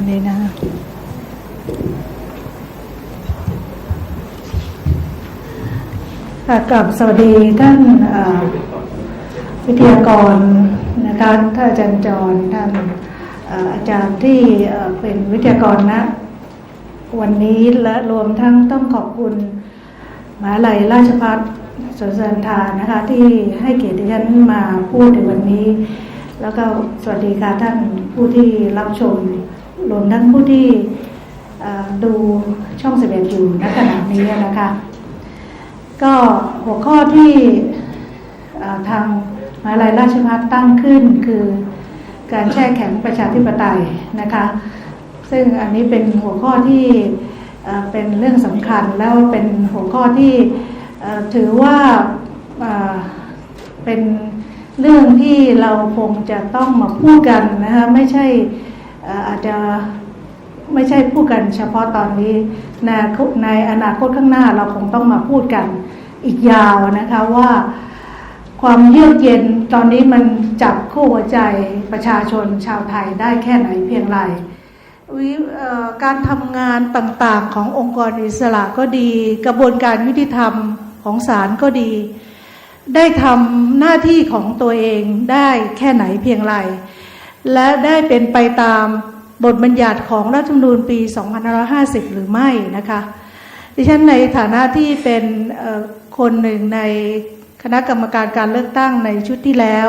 อันนี้นะกับสวัสดีท่านวิทยากรนะคะท่านอาจารย์จรท่านอาจารย์ที่เป็นวิทยากรนะ วันนี้และรวมทั้งต้องขอบคุณมหาลัยราชภัฏสวนสันทานะคะที่ให้เกียรติฉันมาพูดในวันนี้ แล้วก็สวัสดีค่ะท่านผู้ที่รับชมรวมทั้งผู้ที่ดูช่องสิบเอ็ดอยู่ณขณะนี้นะคะ ก็หัวข้อที่ทางมหาลัยราชภัฏตั้งขึ้นคือการแช่แข็งประชาธิปไตยนะคะ ซึ่งอันนี้เป็นหัวข้อที่เป็นเรื่องสำคัญแล้วเป็นหัวข้อที่ถือว่าเป็น เรื่องที่เราคงจะต้องมาพูดกันนะคะไม่ใช่อาจจะไม่ใช่พูดกันเฉพาะตอนนี้ในในอนาคตข้างหน้าเราคงต้องมาพูดกันอีกยาวนะคะว่าความเยือกเย็นตอนนี้มันจับคู่หัวใจประชาชนชาวไทยได้แค่ไหนเพียงไรวิการทำงานต่างๆขององค์กรอิสระก็ดี กระบวนการยุติธรรมของศาลก็ดี ได้ทำหน้าที่ของตัวเองได้แค่ไหนเพียงไร และได้เป็นไปตามบทบัญญัติของรัฐธรรมนูญปี 2550 หรือไม่นะคะ ดิฉันในฐานะที่เป็นคนหนึ่งในคณะกรรมการการเลือกตั้งในชุดที่แล้ว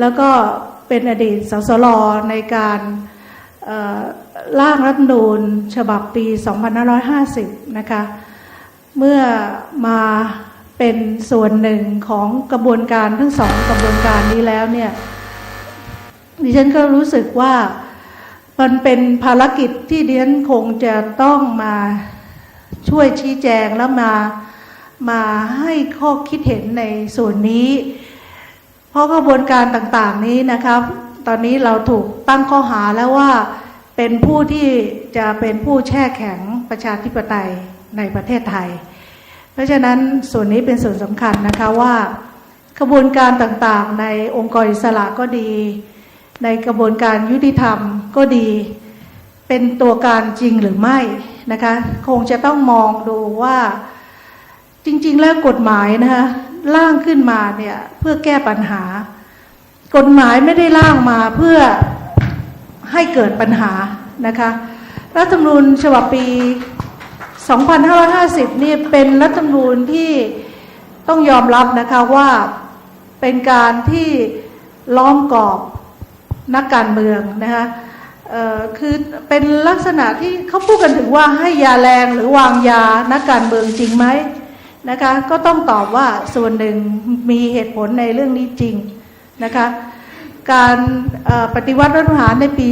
แล้วก็เป็นอดีตสสลในการร่างรัฐธรรมนูญฉบับปี 2550 นะคะ เมื่อมา เป็นส่วนหนึ่งของกระบวนการทั้งสองกระบวนการนี้แล้วเนี่ยดิฉันก็รู้สึกว่ามันเป็นภารกิจที่ดิฉันคงจะต้องมาช่วยชี้แจงแล้วมามาให้ข้อคิดเห็นในส่วนนี้ เพราะกระบวนการต่างๆนี้นะครับ ตอนนี้เราถูกตั้งข้อหาแล้วว่าเป็นผู้ที่จะเป็นผู้แช่แข็งประชาธิปไตยในประเทศไทย เพราะฉะนั้นส่วนนี้เป็นส่วนสำคัญนะคะว่า กระบวนการต่างๆ ในองค์กรอิสระก็ดี ในกระบวนการยุติธรรมก็ดี เป็นตัวการจริงหรือไม่นะคะคงจะต้องมองดูว่าจริง ๆ แล้วกฎหมายนะคะร่างขึ้นมาเนี่ยเพื่อแก้ปัญหา กฎหมายไม่ได้ร่างมาเพื่อให้เกิดปัญหานะคะรัฐธรรมนูญฉบับปี 2550 นี่เป็นรัฐธรรมนูญที่ต้องยอมรับนะคะว่าเป็นการที่ล้อมกรอบนักการเมืองนะคะคือเป็นลักษณะที่เขาพูดกันถึงว่าให้ยาแรงหรือวางยานักการเมืองจริงไหมนะคะก็ต้องตอบว่าส่วนหนึ่งมีเหตุผลในเรื่องนี้จริงนะคะการปฏิวัติรัฐประหารในปี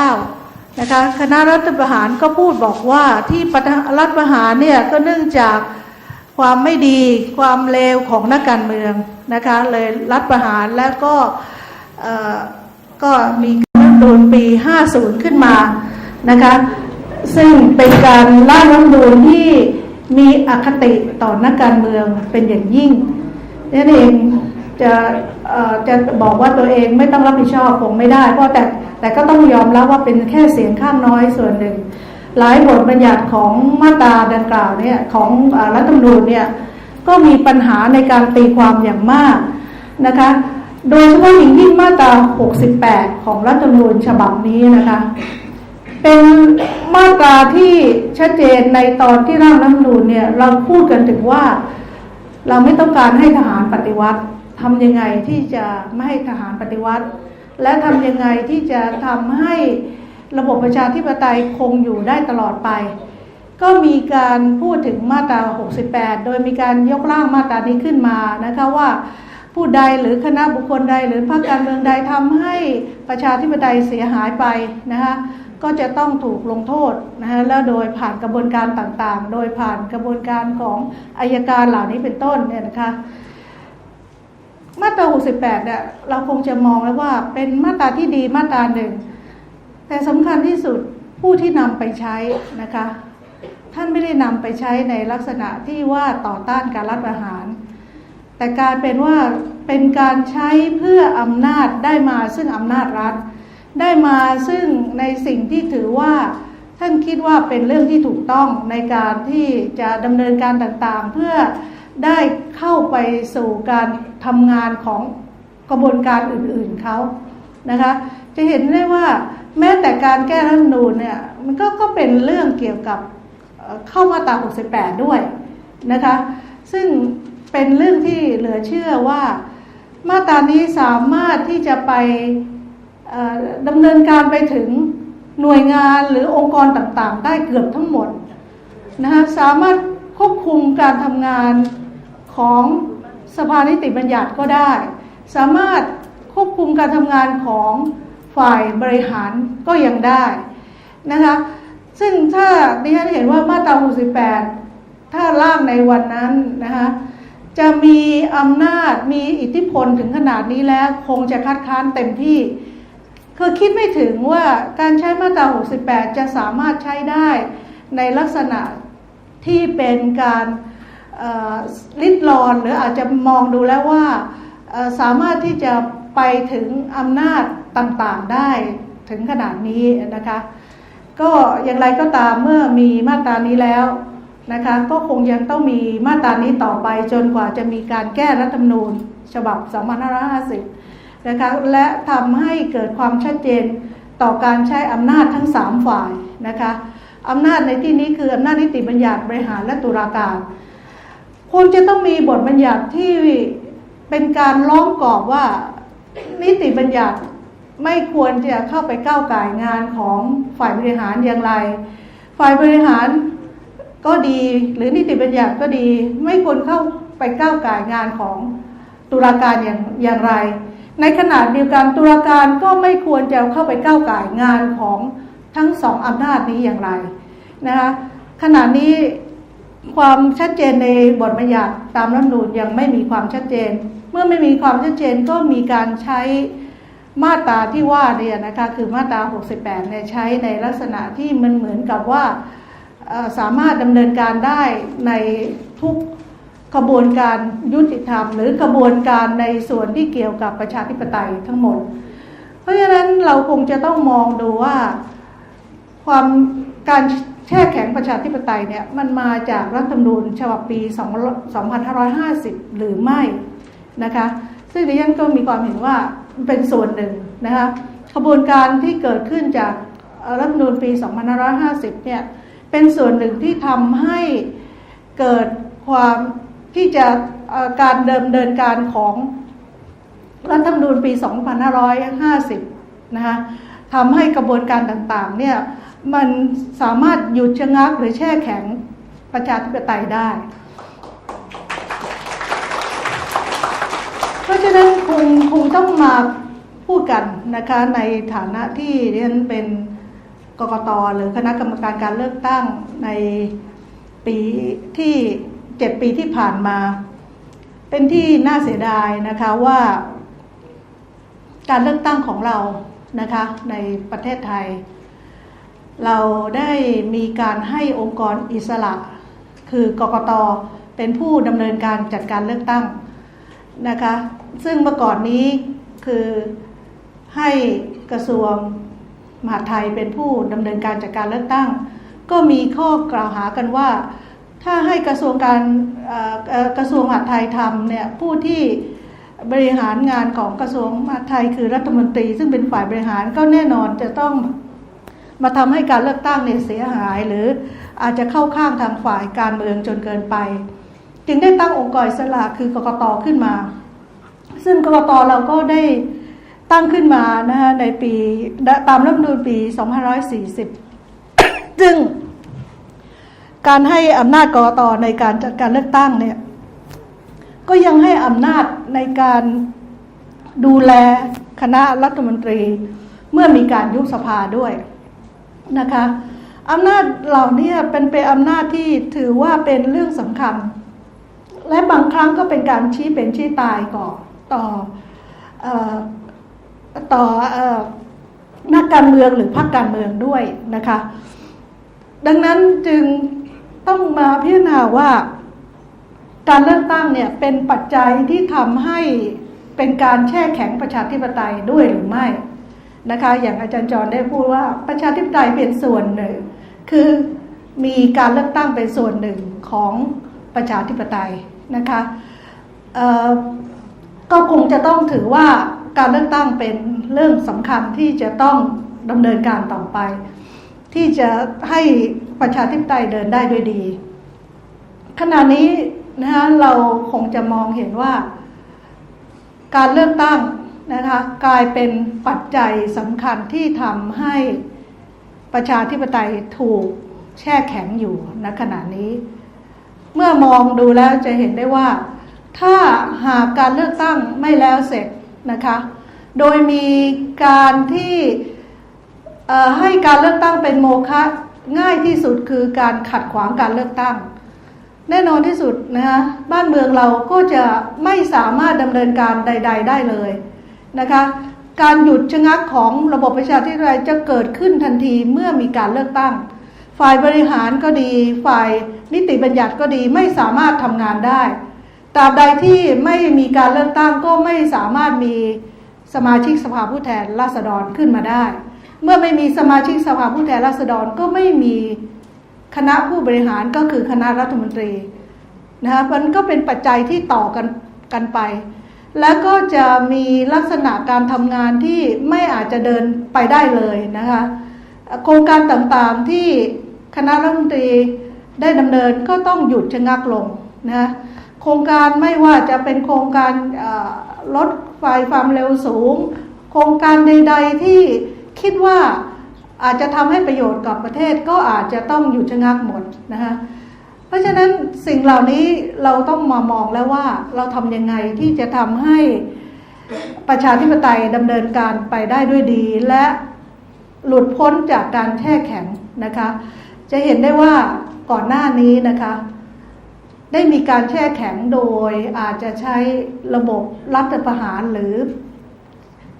49 นะคะคณะรัฐประหารก็พูดบอกว่าที่รัฐประหารเนี่ยก็เนื่องจากความไม่ดีความเลวของนักการเมืองนะคะเลยรัฐประหารแล้วก็ก็มีรัฐมนูปี 50 ขึ้นมานะคะซึ่งเป็นการร่างรัฐธรรมนูญที่มีอคติต่อนักการเมืองเป็นอย่างยิ่งนั่นเอง จะจะบอกว่าตัวเองไม่ต้องรับผิดชอบคงไม่ได้ เพราะแต่แต่ก็ต้องยอมรับว่าเป็นแค่เสียงข้างน้อยส่วนหนึ่ง หลายบทบัญญัติของมาตราดังกล่าวเนี่ยของรัฐธรรมนูญเนี่ยก็มีปัญหาในการตีความอย่างมากนะคะโดยเฉพาะอย่างยิ่งมาตรา 68 ของรัฐธรรมนูญฉบับนี้นะคะ เป็นมาตราที่ชัดเจนในตอนที่ร่างรัฐธรรมนูญเนี่ยเราพูดกันถึงว่า เราไม่ต้องการให้ทหารปฏิวัติ ทำยังไงที่จะไม่ให้ทหารปฏิวัติ และทำยังไงที่จะทำให้ระบบประชาธิปไตยคงอยู่ได้ตลอดไป ก็มีการพูดถึงมาตรา 68 โดยมีการยกร่างมาตรานี้ขึ้นมานะคะว่าผู้ใดหรือคณะบุคคลใด หรือพรรคการเมืองใดทำให้ประชาธิปไตยเสียหายไปนะคะก็จะต้องถูกลงโทษนะคะแล้วโดยผ่านกระบวนการต่างๆ โดยผ่านกระบวนการของอายการเหล่านี้เป็นต้นเนี่ยนะคะ มาตรา 68 เนี่ยเราคงจะมองแล้วว่าเป็นมาตราที่ดีมาตราหนึ่ง แต่สำคัญที่สุดผู้ที่นำไปใช้นะคะ ท่านไม่ได้นำไปใช้ในลักษณะที่ว่าต่อต้านการรัฐประหาร แต่การเป็นว่าเป็นการใช้เพื่ออำนาจได้มาซึ่งอำนาจรัฐ ได้มาซึ่งในสิ่งที่ถือว่าท่านคิดว่าเป็นเรื่องที่ถูกต้องในการที่จะดำเนินการต่างๆ เพื่อ ได้เข้าไปสู่การทำงานของกระบวนการอื่นๆเขานะคะ จะเห็นได้ว่าแม้แต่การแก้รัฐธรรมนูญเนี่ยมันก็ก็เป็นเรื่องเกี่ยวกับเข้ามาตรา 68 ด้วยนะคะ ซึ่งเป็นเรื่องที่เหลือเชื่อว่ามาตรานี้สามารถที่จะไปดำเนินการไปถึงหน่วยงานหรือองค์กรต่างๆ ได้เกือบทั้งหมดนะคะสามารถควบคุมการทำงาน ของสภานิติบัญญัติก็ได้ สามารถควบคุมการทำงานของฝ่ายบริหารก็ยังได้นะคะซึ่งถ้าดิฉันเห็นว่ามาตรา 68 ถ้าร่างในวันนั้นนะคะจะมีอำนาจมีอิทธิพลถึงขนาดนี้แล้วคงจะคัดค้านเต็มที่คือคิดไม่ถึงว่าการใช้มาตรา 68 จะสามารถใช้ได้ในลักษณะที่เป็นการ ลิดรอนหรืออาจจะมองดูแล้วว่าสามารถที่จะไปถึงอำนาจต่างๆได้ถึงขนาดนี้นะคะก็อย่างไรก็ตามเมื่อมีมาตรานี้แล้วนะคะก็คงยังต้องมีมาตรานี้ต่อไปจนกว่าจะมีการแก้รัฐธรรมนูญ ฉบับ 2550 นะคะและทำให้เกิดความชัดเจนต่อการใช้อำนาจทั้ง 3 ฝ่ายนะคะอำนาจในที่นี้คืออำนาจนิติบัญญัติบริหารและตุลาการ ควรจะต้องมีบทบัญญัติที่เป็นการล้อมกรอบว่านิติบัญญัติไม่ควรจะเข้าไปก้าวไก่งานของฝ่ายบริหารอย่างไร ฝ่ายบริหารก็ดีหรือนิติบัญญัติก็ดี ไม่ควรเข้าไปก้าวไก่งานของตุลาการอย่างอย่างไร ในขณะเดียวกันตุลาการก็ไม่ควรจะเข้าไปก้าวไก่งานของทั้งสองอำนาจนี้อย่างไรนะคะขณะนี้ ความชัดเจนในบทบัญญัติตามรัฐนูญยังไม่มีความชัดเจน เมื่อไม่มีความชัดเจนก็มีการใช้มาตราที่ว่าเนี่ยนะคะคือมาตรา 68เนี่ยใช้ในลักษณะที่มันเหมือนกับว่าสามารถดำเนินการได้ในทุกกระบวนการยุติธรรม หรือกระบวนการในส่วนที่เกี่ยวกับประชาธิปไตยทั้งหมด เพราะฉะนั้นเราคงจะต้องมองดูว่าความการ ช่แข็งประชาธิปไตยเนี่ยมันมาจากรัฐธรรมนูญฉบับปี 2550 หรือไม่นะคะซึ่งดิฉันก็มีความเห็นว่าเป็นส่วนหนึ่งนะคะขบวนการที่เกิดขึ้นจากรัฐธรรมนูญปี 2550 เนี่ยเป็นส่วนหนึ่งที่ทำให้เกิดความที่จะการเดิมเดินการของรัฐธรรมนูญปี 2550 นะคะทำให้กระบวนการต่างๆเนี่ย มันสามารถหยุดชะงักหรือแช่แข็งประชาธิปไตยได้ เพราะฉะนั้นคงคงต้องมาพูดกันนะคะในฐานะที่เรียนเป็นกกตหรือคณะกรรมการการเลือกตั้งในปีที่เจ็ดปีที่ผ่านมา เป็นที่น่าเสียดายนะคะว่า การเลือกตั้งของเรานะคะในประเทศไทย เราได้มีการให้องค์กรอิสระ คือกกตเป็นผู้ดำเนินการจัดการเลือกตั้งนะคะซึ่งเมื่อก่อนนี้คือให้กระทรวงมหาดไทยเป็นผู้ดำเนินการจัดการเลือกตั้ง ก็มีข้อกล่าวหากันว่า ถ้าให้กระทรวงการกระทรวงมหาดไทยทำเนี่ยผู้ที่บริหารงานของกระทรวงมหาดไทยคือรัฐมนตรี ซึ่งเป็นฝ่ายบริหารก็แน่นอนจะต้อง มาทำให้การเลือกตั้งเนี่ยเสียหาย หรืออาจจะเข้าข้างทางฝ่ายการเมืองจนเกินไป จึงได้ตั้งองค์กรอิสระคือกกตขึ้นมา ซึ่งกกตเราก็ได้ตั้งขึ้นมานะคะในปีตามรัฐมนูญปี2540 ซึ่งการให้อำนาจกกตในการจัดการเลือกตั้งเนี่ยก็ยังให้อำนาจในการดูแลคณะรัฐมนตรี เมื่อมีการยุบสภาด้วย นะคะอำนาจเหล่านี้เป็นเป็นอำนาจที่ถือว่าเป็นเรื่องสำคัญ และบางครั้งก็เป็นการชี้เป็นชี้ตายก่อต่ออต่ออนักการเมืองหรือพรรคการเมืองด้วยนะคะ ดังนั้นจึงต้องมาพิจารณาว่า การเลือกตั้งเนี่ยเป็นปัจจัยที่ทำให้เป็นการแช่แข็งประชาธิปไตยด้วยหรือไม่ นะคะ อย่างอาจารย์จรได้พูดว่าประชาธิปไตยเป็นส่วนหนึ่ง คือมีการเลือกตั้งเป็นส่วนหนึ่งของประชาธิปไตยนะคะก็คงจะต้องถือว่าการเลือกตั้งเป็นเรื่องสำคัญที่จะต้องดำเนินการต่อไป ที่จะให้ประชาธิปไตยเดินได้ด้วยดี ขณะนี้นะคะเราคงจะมองเห็นว่า การเลือกตั้ง นะคะกลายเป็นปัจจัยสำคัญที่ทำให้ประชาธิปไตยถูกแช่แข็งอยู่ณขณะนี้ เมื่อมองดูแล้วจะเห็นได้ว่า ถ้าหากการเลือกตั้งไม่แล้วเสร็จนะคะ โดยมีการที่ให้การเลือกตั้งเป็นโมฆะง่ายที่สุดคือการขัดขวางการเลือกตั้ง แน่นอนที่สุดนะคะบ้านเมืองเราก็จะไม่สามารถดำเนินการใด ๆ ได้เลย นะคะการหยุดชะงักของระบบประชาธิปไตยจะเกิดขึ้นทันทีเมื่อมีการเลือกตั้ง ฝ่ายบริหารก็ดี ฝ่ายนิติบัญญัติก็ดีไม่สามารถทำงานได้ตราบใดที่ไม่มีการเลือกตั้งก็ไม่สามารถมีสมาชิกสภาผู้แทนราษฎรขึ้นมาได้ เมื่อไม่มีสมาชิกสภาผู้แทนราษฎรก็ไม่มีคณะผู้บริหารก็คือคณะรัฐมนตรีนะคะมันก็เป็นปัจจัยที่ต่อกันกันไป แล้วก็จะมีลักษณะการทำงานที่ไม่อาจจะเดินไปได้เลยนะคะโครงการต่างๆที่คณะรัฐมนตรีได้ดำเนินก็ต้องหยุดชะงักลงนะโครงการไม่ว่าจะเป็นโครงการลดไฟความเร็วสูง โครงการใด ๆที่คิดว่าอาจจะทำให้ประโยชน์กับประเทศก็อาจจะต้องหยุดชะงักหมดนะคะ ราะฉะนั้นสิ่งเหล่านี้เราต้องมามองแล้วว่าเราทำยังไงที่จะทำให้ประชาธิปไตยดำเนินการไปได้ด้วยดี และหลุดพ้นจากการแช่แข็งนะคะ จะเห็นได้ว่าก่อนหน้านี้นะคะ ได้มีการแช่แข็งโดยอาจจะใช้ระบบรัฐประหารหรือ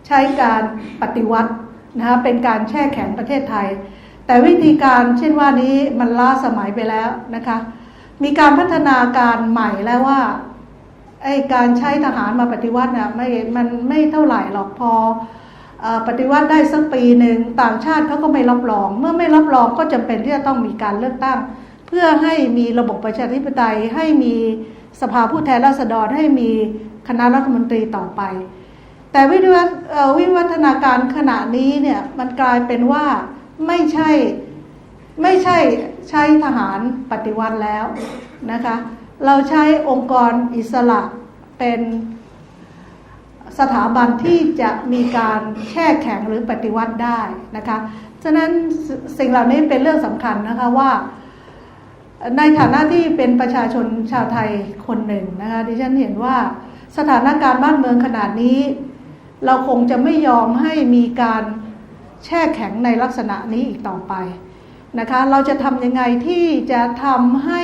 ใช้การปฏิวัตินะคะเป็นการแช่แข็งประเทศไทยแต่วิธีการเช่นว่านี้มันล้าสมัยไปแล้วนะคะ มีการพัฒนาการใหม่แล้วว่าไอการใช้ทหารมาปฏิวัติเนี่ยไม่มันไม่เท่าไหร่หรอกพอปฏิวัติได้สักปีหนึ่งต่างชาติเขาก็ไม่รับรอง เมื่อไม่รับรองก็จำเป็นที่จะต้องมีการเลือกตั้ง เพื่อให้มีระบบประชาธิปไตยให้มีสภาผู้แทนราษฎรให้มีคณะรัฐมนตรีต่อไป แต่วิวัฒนาการขณะนี้เนี่ยมันกลายเป็นว่าไม่ใช่ ไม่ใช่ใช้ทหารปฏิวัติแล้วนะคะ เราใช้องค์กรอิสระเป็นสถาบันที่จะมีการแช่แข็งหรือปฏิวัติได้นะคะ ฉะนั้นสสิ่งเหล่านี้เป็นเรื่องสำคัญนะคะว่า ในฐานะที่เป็นประชาชนชาวไทยคนหนึ่งนะคะดิฉันเห็นว่าสถานการณ์บ้านเมืองขนาดนี้ เราคงจะไม่ยอมให้มีการแช่แข็งในลักษณะนี้อีกต่อไป นะคะ เราจะทำยังไงที่จะทำให้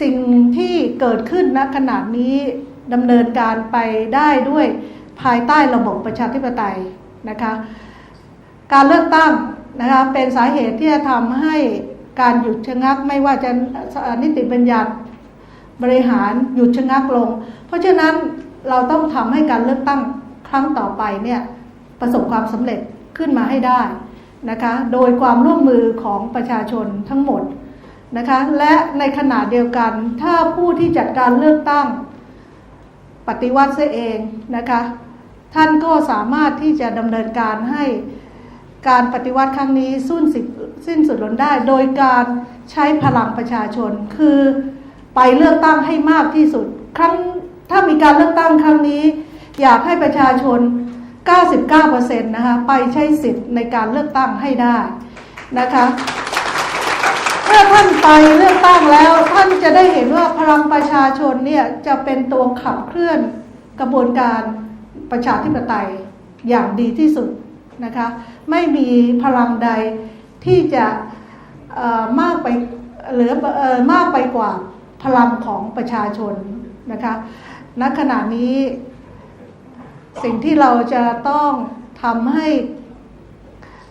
สิ่งที่เกิดขึ้นณขณะนี้ดำเนินการไปได้ด้วยภายใต้ระบบประชาธิปไตยนะคะการเลือกตั้งนะคะเป็นสาเหตุที่จะทำให้การหยุดชะงักไม่ว่าจะนิติบัญญัติบริหารหยุดชะงักลง เพราะฉะนั้นเราต้องทำให้การเลือกตั้งครั้งต่อไปเนี่ยประสบความสำเร็จขึ้นมาให้ได้ นะคะโดยความร่วมมือของประชาชนทั้งหมดนะคะและในขณะเดียวกันถ้าผู้ที่จัดการเลือกตั้งปฏิวัติเสียเองนะคะท่านก็สามารถที่จะดำเนินการให้การปฏิวัติครั้งนี้สิ้นสิสิ้นสุดลงได้ โดยการใช้พลังประชาชน คือไปเลือกตั้งให้มากที่สุด ครั้งถ้ามีการเลือกตั้งครั้งนี้ อยากให้ประชาชน 99%นะคะไปใช้สิทธิ์ในการเลือกตั้งให้ได้นะคะเมื่อท่านไปเลือกตั้งแล้ว ท่านจะได้เห็นว่าพลังประชาชนเนี่ยจะเป็นตัวขับเคลื่อนกระบวนการประชาธิปไตยอย่างดีที่สุดนะคะไม่มีพลังใดที่จะมากไปหลือเอ่อมากไปกว่าพลังของประชาชนนะคะณขณะนี้ สิ่งที่เราจะต้องทำให้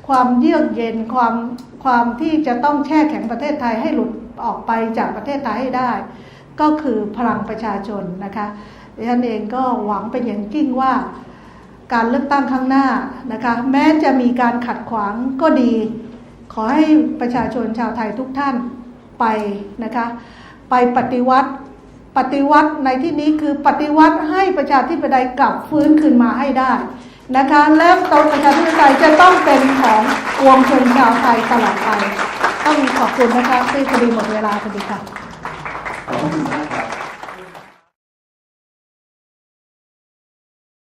ความเยือกเย็นความความที่จะต้องแช่แข็งประเทศไทยให้หลุดออกไปจากประเทศไทยให้ได้ ก็คือพลังประชาชนนะคะดิฉันเองก็หวังเป็นอย่างยิ่งว่า การเลือกตั้งข้างหน้านะคะแม้จะมีการขัดขวางก็ดี ขอให้ประชาชนชาวไทยทุกท่านไปนะคะไปปฏิวัติ ปฏิวัติในที่นี้คือปฏิวัติให้ประชาธิปไตยกลับฟื้นคืนมาให้ได้นะคะแล้วตอประชาธิปไตยจะต้องเป็นของปวงชนชาวไทยตลอดไป ต้องขอบคุณนะคะที่พอดีหมดเวลาพอดีค่ะขอบคุณมากครับ